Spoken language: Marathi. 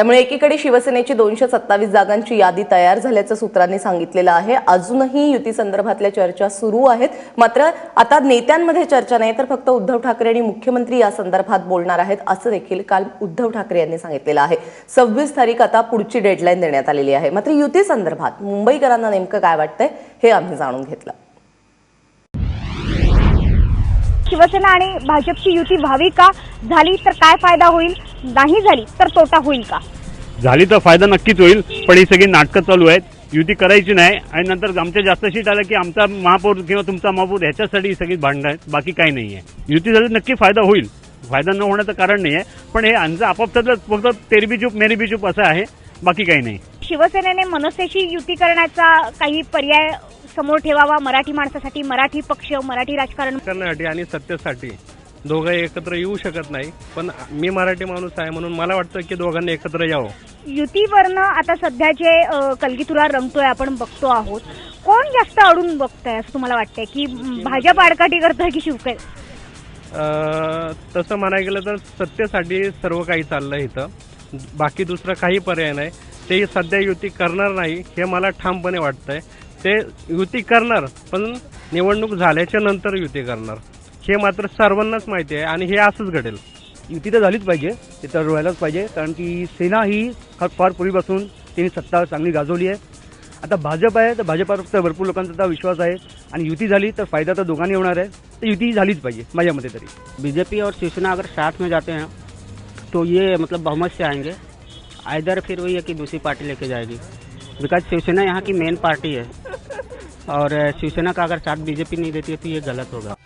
त्यामुळे एकीकडे शिवसेनेची दोनशे सत्तावीस जागांची यादी तयार झाल्याचं सूत्रांनी सांगितलेलं आहे. अजूनही युती संदर्भातल्या चर्चा सुरू आहेत. मात्र आता नेत्यांमध्ये चर्चा नाही तर फक्त उद्धव ठाकरे आणि मुख्यमंत्री या संदर्भात बोलणार आहेत असं देखील काल उद्धव ठाकरे यांनी सांगितलेलं आहे. सव्वीस तारीख आता पुढची डेडलाईन देण्यात आलेली आहे. मात्र युती संदर्भात मुंबईकरांना नेमकं काय वाटतंय हे आम्ही जाणून घेतलं. शिवसेना आणि भाजपची युती व्हावी का? झाली तर काय फायदा होईल? नाही झाली तर तोटा होईल का? झाली तर फायदा नक्कीच होईल पण ही सगळी नाटकं चालू आहेत. युती करायची नाही आणि नंतर आमच्या जास्त सीट आलं की आमचा महापौर किंवा तुमचा महापौर ह्याच्यासाठी ही सगळी भांडणं आहेत बाकी काही नाही आहे. युती झाली नक्की फायदा होईल. फायदा न होण्याचं कारण नाही आहे पण हे आमचं आपापसातलं फक्त तेरबी चूप मेरबी चूप असं आहे बाकी काही नाही. शिवसेनेने मनसेशी युती करण्याचा काही पर्याय समोर ठेवावा. मराठी माणसासाठी मराठी पक्ष मराठी राजकारण. करण्यासाठी आणि सत्तेसाठी दोघं एकत्र येऊ शकत नाही. पण मी मराठी माणूस आहे म्हणून मला वाटतं की दोघांनी एकत्र यावं. युतीवरनं आता सध्या जे कलगीतुरा रंगतोय आपण बघतो आहोत. कोण जास्त अडून बघतंय असं तुम्हाला वाटतंय? की भाजप आडकाठी करतोय की अं, तसं म्हणायला गेलं तर सत्तेसाठी सर्व काही चाललंय इथं. बाकी दुसरं काही पर्याय नाही. ते सध्या युती करणार नाही हे मला ठामपणे वाटतंय. ते युती करणार पण निवडणूक झाल्याच्यानंतर युती करणार. हे मात्र सर्वांनाच माहिती आहे आणि हे असंच घडेल. युती तर झालीच पाहिजे ते तर व्हायलाच पाहिजे कारण की सेना ही फार पूर्वीपासून त्यांनी सत्ता चांगली गाजवली आहे. आता भाजप आहे तर भाजपावर फक्त भरपूर लोकांचा आता विश्वास आहे. आणि युती झाली तर फायदा तर दोघांनी होणार आहे. तर युती झालीच पाहिजे माझ्या मते तरी. बीजेपी और शिवसेना अगर साथ में जाते हैं तो ये मतलब बहुमत से आएंगे। आइदर फिर वही है कि दूसरी पार्टी लेके जाएगी। बिकॉज शिवसेना यहाँ की मेन पार्टी है। और शिवसेना का अगर साथ बीजेपी नहीं देती है तो ये गलत होगा।